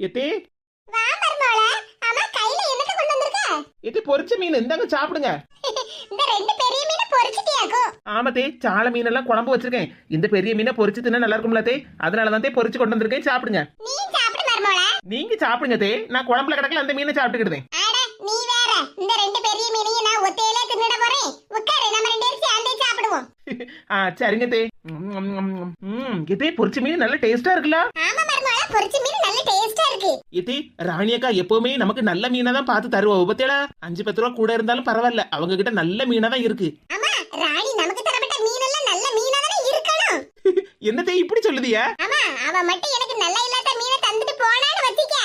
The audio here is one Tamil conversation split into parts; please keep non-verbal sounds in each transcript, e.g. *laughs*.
எத்தே வா மருமகளே ஆமா கையில என்னத்த கொண்டு வந்திருக்க? எத்தே பொரிச்ச மீன் இந்தாங்க சாப்பிடுங்க. *laughs* இந்த ரெண்டு பெரிய மீனை பொரிச்சிட்டியாக்கும் ஆமாத்தே சால மீன் எல்லாம் குழம்பு வச்சிருக்கேன். இந்த பெரிய மீனை பொரிச்சு தின்னா நல்லா இருக்கும்ல தே. அதனால தான் தே பொரிச்சு கொண்டு வந்திருக்கேன் சாப்பிடுங்க. நீ சாப்பிடு மருமகளே. நீங்க சாப்பிடுங்க தே. நான் குழம்புல கிடக்கல அந்த மீனை சாப்பிட்டுக்கிட்டேன் அட நீ வேற. இந்த ரெண்டு பெரிய மீனையும் நான் ஒத்தையிலே தின்னுட போறேன் உட்காரு நம்ம ரெண்டு பேரும் சேர்ந்தே சாப்பிடுவோம் ஆ சரிங்க தே. ம் இதே பொரிச்ச மீன் நல்ல டேஸ்டா இருக்குல்ல? ஆமா மருமகளே பொரிச்ச மீன் நல்ல டேஸ்டா இருக்கு. இதே ராணி அக்கா எப்பவுமே நமக்கு நல்ல மீனை தான் பார்த்து தருவா. அஞ்சு பத்து ரூபா கூட இருந்தாலும் பரவாயில்ல. அவங்க கிட்ட நல்ல மீனா தான் இருக்கு. ஆமா ராணி நமக்கு தரப்பட்ட மீன் எல்லாம் நல்ல மீனா தானே இருக்கணும். *laughs* என்னத்தே இப்படி சொல்லுதியா? ஆமா அவ மட்டும் எனக்கு நல்லா இல்லாத மீனை தந்துட்டு போனான்னு வச்சிக்க.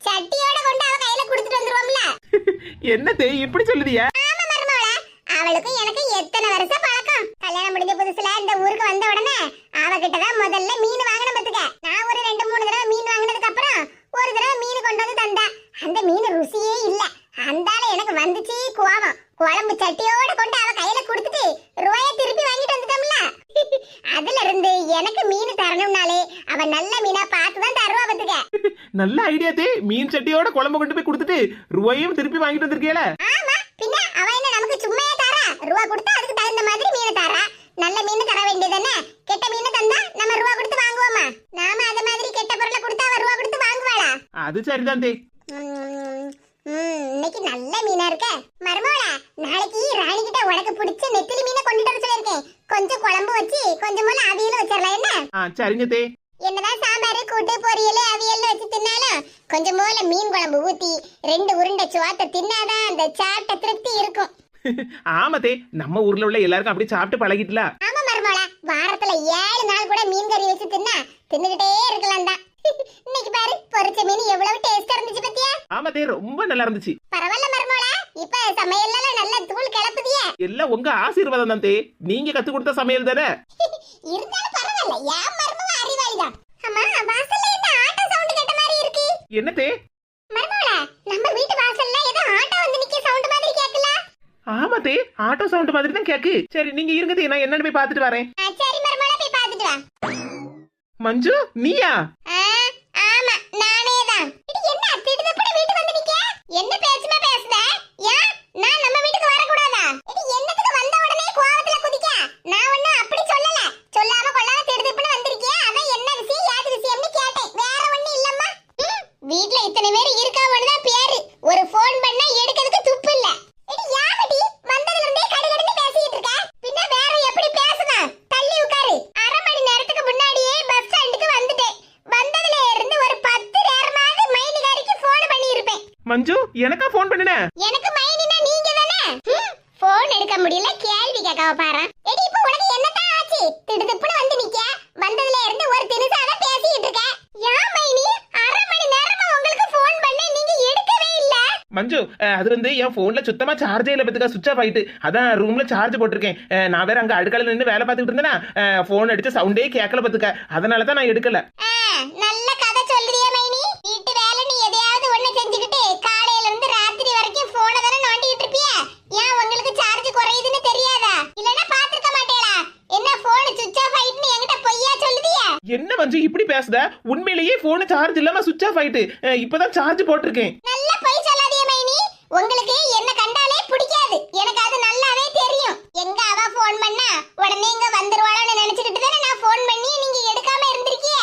சட்டியோட கொண்டு அவ கையில கொடுத்துட்டு வந்துருவோம்ல. *laughs* என்னத்தே இப்படி சொல்லுதியா ஆமா மருமகளே அவளுக்கும் எனக்கு எத்தனை வருஷம் பழக்கம் கல்யாணம் முடிஞ்ச புதுசுல இந்த ஊருக்கு வந்த உடனே அவகிட்ட தான் முதல்ல மீன் வாங்கணும் பத்துக்க நான் ஒரு ரெண்டு மூணு தடவை மீன் வாங்கினதுக்கு அப்புறம் ஒரு தடவை மீன் கொண்டு வந்து தந்தா அந்த மீன் ருசியே இல்ல அந்தால எனக்கு வந்துச்சு கோவம் குழம்பு சட்டியோட கொண்டு அவ கையில கொடுத்துட்டு ரூபாய திருப்பி வாங்கிட்டு வந்துட்டோம்ல. அதுல இருந்து எனக்கு மீன் தரணும்னாலே அவ நல்ல மீனா பார்த்து தான் தருவா பத்துக்க நல்ல ஐடியா தே. மீன் சட்டியோட குழம்பு கொண்டு போய் கொடுத்துட்டு ரூபாயும் திருப்பி வாங்கிட்டு வந்திருக்கேல ஆமா பின்ன அவ என்ன நமக்கு சும்மையா தாரா? ரூபா கொடுத்தா அதுக்கு தகுந்த மாதிரி மீனை தாரா. நல்ல மீன் தர வேண்டியதுதானே? கெட்ட மீன் தந்தா நம்ம ரூபா கொடுத்து வாங்குவோமா? நாம அத மாதிரி கெட்ட பொருளை கொடுத்தா அவ ரூபா கொடுத்து வாங்குவாளா? அது சரிதான் தே. இன்னைக்கு நல்ல மீனா இருக்க. மருமோளா நாளைக்கு ராணி கிட்ட உனக்கு பிடிச்ச நெத்திலி மீனை கொண்டுட்டு வர சொல்லிருக்கேன் கொஞ்சம் குழம்பு வச்சு கொஞ்சம் போல அவியல் வச்சிடலாம் என்ன? ஆ சரிங்க தே. என்னதான் சாம்பார் கூட்டு பொரியல் அவியல் வச்சு தின்னாலும் கொஞ்சம் போல மீன் குழம்பு ஊத்தி ரெண்டு உருண்டை சுவாத்த தின்னாதான் அந்த சாப்பிட்ட திருப்தி இருக்கும். *laughs* ஆமா தே. நம்ம ஊர்ல உள்ள எல்லாருக்கும் அப்படி சாப்பிட்டு பழகிட்டுல. ஆமா மருமோள வாரத்துல ஏழு நாள் கூட மீன் கறி வச்சு தின்னா தின்னுகிட்டே இருக்கலாம் தான் *laughs* இன்னைக்கு பாரு பொரிச்ச மீன் எவ்வளவு டேஸ்டா இருந்துச்சு ஆமா தே ரொம்ப நல்லா இருந்துச்சு. பரவாயில்ல மருமோள. இப்ப சமையல்ல நல்ல தூள் கிளப்புதியே. எல்லாம் உங்க ஆசீர்வாதம் தான் தே. நீங்க கத்து கொடுத்த சமையல் தானே? இருந்தாலும் பரவாயில்ல. ஏன் மருமவ அறிவாளிதான் அம்மா வாசல்ல என்ன ஆட்டோ சவுண்ட் கேட்ட மாதிரி இருக்கு? என்ன தே? மருமோள நம்ம வீட்டு வாசல்ல ஏதோ ஆட்டோ வந்து நிக்க சவுண்ட் மாதிரி கேக்கல ஆமா தே. ஆட்டோ சவுண்ட் மாதிரி தான் கேக்கு. சரி நீங்க இருங்க தே. நான் என்னன்னு போய் பார்த்துட்டு வரேன். சரி மருமோள போய் பாத்துட்டு வா. மஞ்சு நீயா ஆ, ஆமா நானே தான் இது என்ன திடுதப்புட வீட்டுக்கு வந்து நிக்க என்ன பேச்சுமா பேசுத ஏன் நான் நம்ம வீட்டுக்கு வர கூடாதா இது என்னத்துக்கு வந்த உடனே கோவத்துல குதிக்க நான் ஒண்ணு அப்படி சொல்லல சொல்லாம கொள்ளாம திடுதப்புன்னு வந்திருக்கியா அதான் என்ன விஷயம் ஏது விஷயம்னு கேட்டேன் வேற ஒண்ணு இல்லம்மா ம், வீட்ல இத்தனை பேர் இருக்காமனு தான் பேரு. ஒரு ஃபோன் பண்ணா எடுக்கிறதுக்கு துப்பு இல்ல. இது யாமடி வந்ததுல இருந்தே கடுகடுன்னு பேசிட்டு இருக்க? பின்ன வேற எப்படி பேசுனா? தள்ளி உட்காரு. அரை மணி நேரத்துக்கு முன்னாடியே பஸ் ஸ்டாண்டுக்கு வந்துட்டேன். வந்ததுல இருந்து ஒரு பத்து நேரமாவது மைனிகாரிக்கு ஃபோன் பண்ணி இருப்பேன் மஞ்சு எனக்கா ஃபோன் பண்ணுன? எனக்கு மைனினா நீங்க தானே ஃபோன் எடுக்க முடியல கேள்வி கேட்க பாரு எடி இப்போ உனக்கு என்னதான் ஆச்சு திடுதிப்புன்னு வந்து நிக்க வந்ததுல இருந்து ஒரு தினுசாத பேசிட்டு இருக்க யா மைனி அரை மணி நேரமா உங்களுக்கு ஃபோன் பண்ணேன் நீங்க எடுக்கவே இல்ல மஞ்சு அது வந்து என் போன்ல சுத்தமா சார்ஜே இல்ல பத்துக்கா சுவிட்ச் ஆஃப் ஆயிட்டு. அதான் ரூம்ல சார்ஜ் போட்டிருக்கேன். நான் வேற அங்க அடுக்கல நின்று வேலை பார்த்துட்டு இருந்தேனா போன் அடிச்சு சவுண்டே கேட்கல பத்துக்க அதனால தான் நான் எடுக்கல. நல்ல கதை சொல்றியே மைனி. வீட்டு வேலை நீ எதையாவது ஒண்ணு செஞ்சுக்கிட்டு காலையில இருந்து ராத்திரி வரைக்கும் போனை தானே நோண்டிட்டு இருப்பிய? ஏன் உங்களுக்கு சார்ஜ் குறையுதுன்னு தெரியாதா? இல்லனா பாத்துக்க மாட்டேளா? என்ன போன் சுவிட்ச் ஆஃப் ஆயிட்டுன்னு என்கிட்ட பொய்யா சொல்லுதியா? என்ன மஞ்சு இப்படி பேசுத? உண்மையிலேயே போன் சார்ஜ் இல்லாம சுவிட்ச் ஆஃப் ஆயிட்டு. இப்பதான் சார்ஜ் போட்டிருக்கேன் நல்ல பொய் சொல்லாதீங்க மைனி உங்களுக்கு என்ன கண்டாலே பிடிக்காது. எனக்கு அது நல்லாவே தெரியும். எங்க அவ போன் பண்ணா உடனே இங்க வந்துருவாளான்னு நினைச்சிட்டு தானே நான் போன் பண்ணி நீங்க எடுக்காம இருந்திருக்கீங்க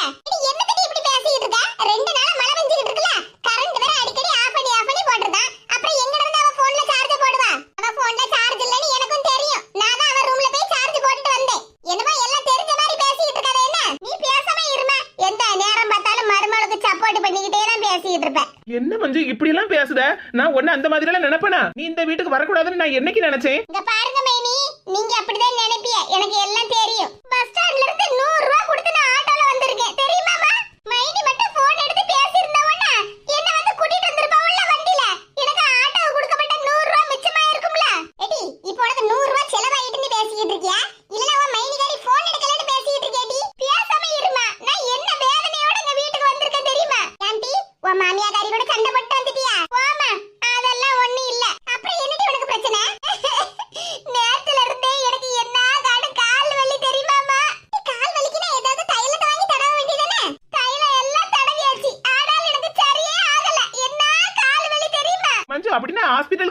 என்னத்தடி இப்படி பேசிட்டு இருக்க? ரெண்டு நாளா மழை பெஞ்சிட்டு இருக்குல்ல? கரண்ட் வேற அடிக்கடி ஆஃப் பண்ணி ஆஃப் பண்ணி போட்டுருதான் அப்புறம் எங்க இருந்து அவ போன்ல சார்ஜ் போடுவா? அவ போன்ல சார்ஜ் இல்லன்னு எனக்கும் தெரியும். நான் தான் அவ ரூம்ல போய் சார்ஜ் போட்டுட்டு வந்தேன். என்னமா எல்லாம் தெரிஞ்ச மாதிரி பேசிட்டு இருக்காத என்ன? நீ பேசாம இருமா. எந்த நேரம் பார்த்தாலும் மருமகளுக்கு சப்போர்ட் பண்ணிக்கிட்டே தான் பேசிட்டு இருப்பேன். என்ன மஞ்சு இப்படி பேசுத? நான் ஒன்னு அந்த மாதிரி எல்லாம் நினைப்பேனா? நீ இந்த வீட்டுக்கு வரக்கூடாதுன்னு நான் என்னைக்கு நினைச்சேன் இங்க பாருங்க மைனி நீங்க அப்படிதான் நினைப்பிய எனக்கு எல்லாம் தெரியும் பஸ் ஸ்டாண்ட்ல இருந்து நூறு ரூபாய் கொடுத்து நான் ஆட்டோல வந்திருக்கேன் தெரியுமாமா மைனி மட்டும் போன் எடுத்து பேசியிருந்தவனா என்ன வந்து கூட்டிட்டு வந்திருப்பாவுல்ல வண்டியில எனக்கு ஆட்டோ கொடுக்கப்பட்ட நூறு ரூபாய் மிச்சமா இருக்கும்ல எடி இப்போ உனக்கு நூறு ரூபாய் செலவாயிட்டுன்னு பேசிக்கிட்டு இருக்கியா இல்ல உன் மைனிகாரி போன் எடுக்கலன்னு பேசிக்கிட்டு இருக்கியாடி பேசாம இருமா நான் என்ன வேதனையோட இந்த வீட்டுக்கு வந்திருக்கேன் தெரியுமா ஆண்டி உன் மாமியாக்காரி கூட சண்டை போட்டு வந்துட்டியா போமா அதெல்லாம் ஒண்ணு இல்ல அப்புறம் என்னடி உனக்கு பிரச்சனை நேரத்துல இருந்தே எனக்கு என்ன காடு கால் வலி தெரியுமாமா கால் வலிக்குனா ஏதாவது தைலத்தை வாங்கி மஞ்சு அப்படின்னா ஹாஸ்பிட்டலுக்கு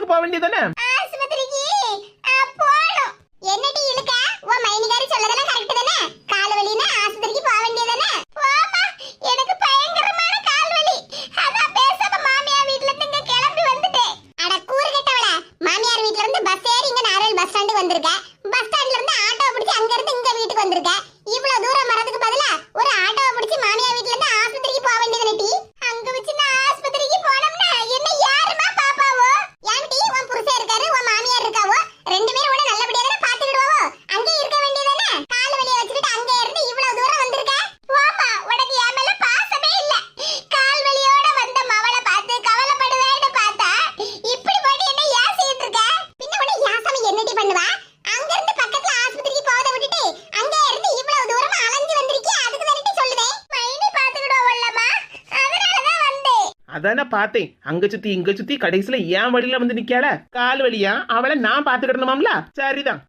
போக வேண்டியதானே ஆஸ்பத்திரிக்கு ஆ, போகணும் என்னடி இழுக்க உன் மைனிகாரி சொல்லதெல்லாம் கரெக்ட் தானே கால் வலினா ஆஸ்பத்திரிக்கு போக வேண்டியதானே போமா எனக்கு பயங்கரமான கால் வலி அதான் பேசாம மாமியார் வீட்ல இருந்து இங்க கிளம்பி வந்துட்டேன் அட கூறு கெட்டவள மாமியார் வீட்ல இருந்து பஸ் ஏறி இங்க நாரல் பஸ் ஸ்டாண்டு வந்திருக்க பஸ் ஸ்டாண்ட்ல இருந்து ஆட்டோ பிடிச்சு அங்க இருந்து இங்க வீட்டுக்கு வந்திருக்க இவ்வளவு தூரம் வரதுக்கு பதிலா ஒரு ஆட்டோவை பிடிச்சு மாமியார் வீட்ல இருந்து ஆஸ்பத்திரிக்கு போக வேண்டியதானே டி அங்க வச்சு நான் ஆஸ்பத்திரிக்கு போனோம்னா என்ன யாருமா பாப்பாவோ ஏன் டி உன் புருஷன் இருக்காரு உன் மாமியார் இருக்காவோ ரெண்டு பேரும் உன நல்லபடியா தானே பாத்துக்கிடுவோ அங்கே இருக்க வேண்டியதானே கால் வலிய வச்சுக்கிட்டு அங்க இருந்து இவ்வளவு தூரம் வந்திருக்க போமா உனக்கு என் மேல பாசமே இல்ல கால் வலியோட வந்த மவளை பார்த்து கவலைப்படுவேன்னு பார்த்தா இப்படி போட்டு என்ன ஏசிட்டு இருக்க பின்ன உன யாசம என்னடி பண்ணுவா அங்க இருந்து பக்கத்துல ஆஸ்பத்திரிக்கு போவத விட்டுட்டு அங்க இருந்து இவ்வளவு தூரம் அலைஞ்சு வந்திருக்கே அதுக்கு தானே சொல்லுதேன் மைனி பாத்துக்கிடுவோம்லமா அதனாலதான் வந்தேன் அதானே பார்த்தேன். அங்க சுத்தி இங்க சுத்தி கடைசியில ஏன் வழியில வந்து நிக்கால. கால் வழியா அவளை நான் பாத்துக்கிடணுமாம்ல சரிதான்.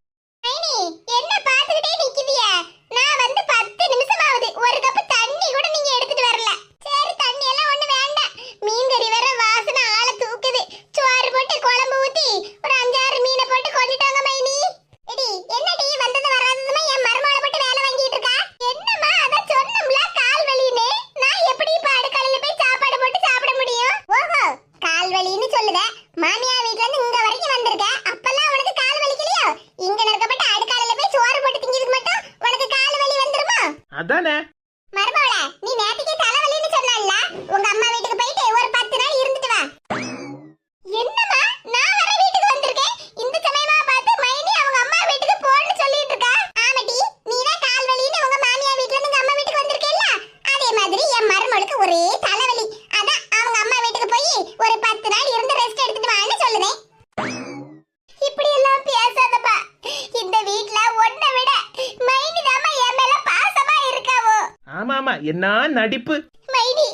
Adané. என்ன நடிப்பு? மைனி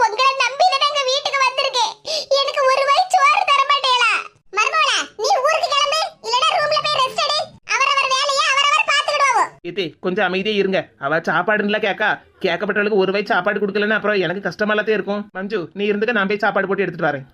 உங்களை நம்பி எங்க வீட்டுக்கு வந்திருக்கேன். எனக்கு ஒரு வாய் சோறு தர மாட்டேளா மருமகளா நீ ஊருக்கு கிளம்பு. இல்லனா ரூம்ல போய் ரெஸ்ட் எடு. அவரவர் வேலையை அவரவர் பாத்துக்கிடுவோ ஏத்தே கொஞ்சம் அமைதியே இருங்க. அவ சாப்பாடுல கேக்கா. கேட்கப்பட்டவளுக்கு ஒரு வயசு சாப்பாடு கொடுக்கலன்னா அப்புறம் எனக்கு கஷ்டமாலத்தே இருக்கும். மஞ்சு நீ இருந்துக்க நான் போய் சாப்பாடு போட்டு எடுத்துட்டு வரேன்.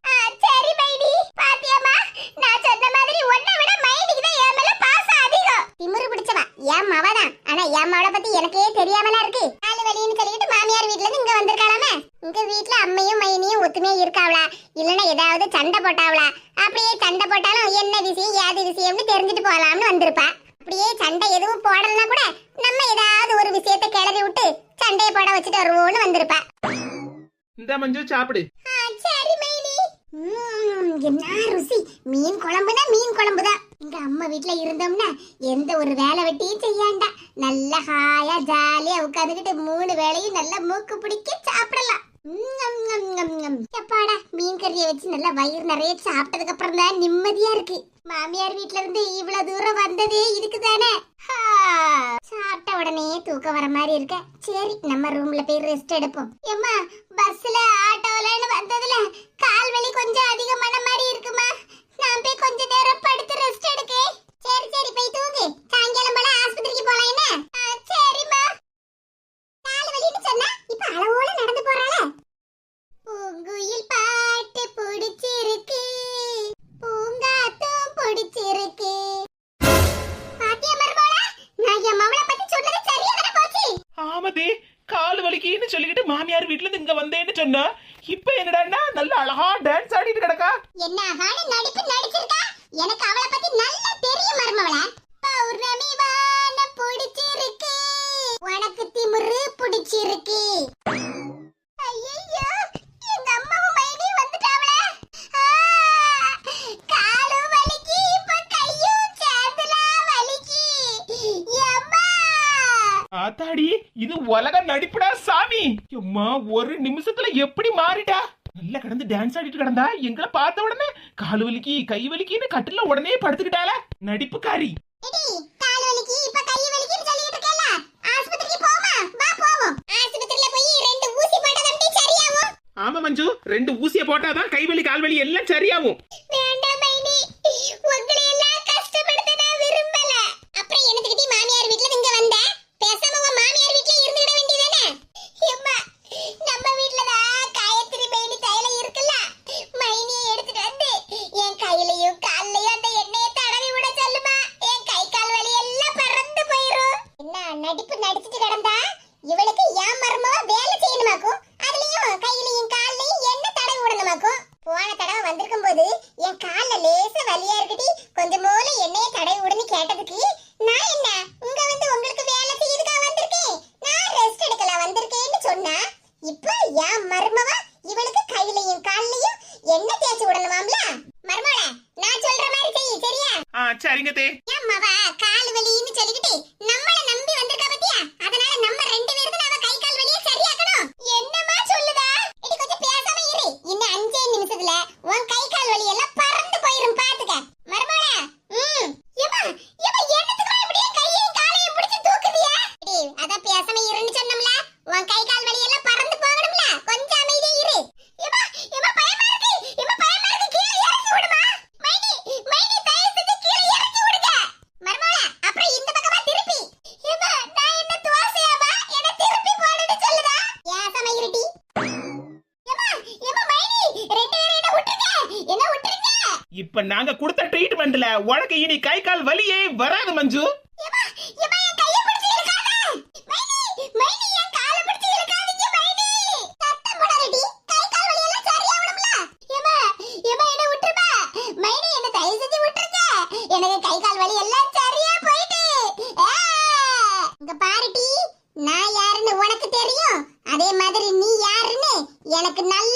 என் மவதான். ஆனா என் மவளை பத்தி எனக்கே தெரியாமலா இருக்கு. வழின்னு சொல்லிட்டு மாமியார் வீட்ல இருந்து இங்க வந்திருக்காளாமே? இங்க வீட்ல அம்மையும் மைனியும் ஒத்துமையா இருக்காவளா? இல்லனா ஏதாவது சண்டை போட்டாவளா? அப்படியே சண்டை போட்டாலும் என்ன விஷயம் ஏது விஷயம்னு தெரிஞ்சுட்டு போலாம்னு வந்திருப்பா. அப்படியே சண்டை எதுவும் போடலனா கூட நம்ம ஏதாவது ஒரு விஷயத்தை கிளறி விட்டு சண்டையை போட வச்சுட்டு வருவோம்னு வந்திருப்பா. இந்த மஞ்சு சாப்பிடு. சரி மைனி. என்ன ருசி. மீன் குழம்புனா மீன் குழம்புதான் எங்க அம்மா வீட்ல இருந்தோம்னா எந்த ஒரு வேலை வெட்டியும் செய்யாண்டா. நல்ல ஹாயா ஜாலியா உட்காந்துக்கிட்டு மூணு வேளையும் நல்லா மூக்கு பிடிக்க சாப்பிடலாம். எப்பாடா மீன் கறியை வச்சு நல்லா வயிறு நிறைய சாப்பிட்டதுக்கு அப்புறம் தான் நிம்மதியா இருக்கு. மாமியார் வீட்ல இருந்து இவ்வளவு தூரம் வந்ததே இதுக்கு தானே? சாப்பிட்ட உடனே தூக்கம் வர மாதிரி இருக்க. சரி நம்ம ரூம்ல போய் ரெஸ்ட் எடுப்போம். ஏம்மா பஸ்ல ஆட்டோலன்னு வந்ததுல கால் வலி கொஞ்சம் அதிகமான மாதிரி இருக்குமா? நான் போய் கொஞ்ச நேரம் படுத்து ரெஸ்ட் எடுக்கே. சரி சரி போய் தூங்கு. சாயங்காலம் போல ஆஸ்பத்திரிக்கு போலாம் என்ன? சரிம்மா. கால் வலி உலக நடிப்புடா சாமி. அம்மா ஒரு நிமிஷத்துல எப்படி மாறிட்டா? நல்லா கிடந்து டான்ஸ் ஆடிட்டு கிடந்தா எங்களை பார்த்த உடனே கால் வலிக்கு கை வலிக்குன்னு கட்டில உடனே படுத்துக்கிட்டால நடிப்புக்காரி. ஆமா மஞ்சு ரெண்டு ஊசிய போட்டாதான் கை வலி கால் வலி எல்லாம் சரியாகும் ಲಿಂಗತೆ இப்ப நாங்க கொடுத்த ட்ரீட்மெண்ட்ல உனக்கு இனி கை கால் வலியே வராது மஞ்சு. எனக்கு கை வலி எல்லாம் சரியா போயிட்டு. நான் யாருன்னு உனக்கு தெரியும். அதே மாதிரி நீ யாருன்னு எனக்கு நல்ல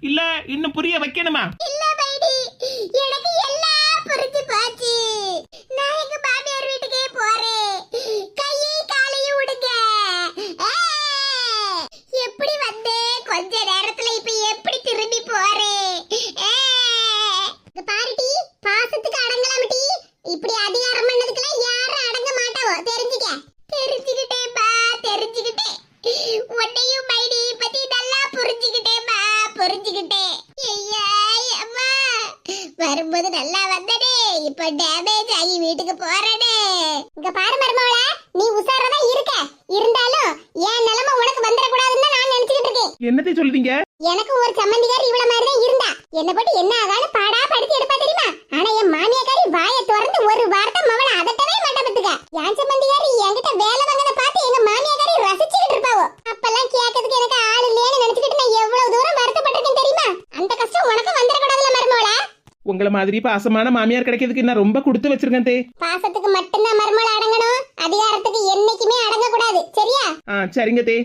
இல்ல இன்னும் புரிய வைக்கணுமா? போது நல்லா வந்தடே இப்ப டேமேஜ் ஆகி வீட்டுக்கு போறடே இங்க பாரு மருமவள நீ உசாரதா இருக்க. இருந்தாலும் என் நிலைமை உனக்கு வந்துட கூடாதுன்னு நான் நினைச்சிட்டு இருக்கேன். என்னத்தை சொல்றீங்க? எனக்கு ஒரு சம்மந்திகார் இவ்வளவு மாதிரி இருந்தா. என்ன போட்டு என்ன ஆகா உங்களை மாதிரி பாசமான மாமியார் கிடைக்கிறதுக்கு நான் ரொம்ப கொடுத்து வச்சிருக்கேன் தே. பாசத்துக்கு மட்டும்தான் மருமகள் அடங்கணும். அதிகாரத்துக்கு என்னைக்குமே அடங்க கூடாது சரியா? ஆ சரிங்க தே.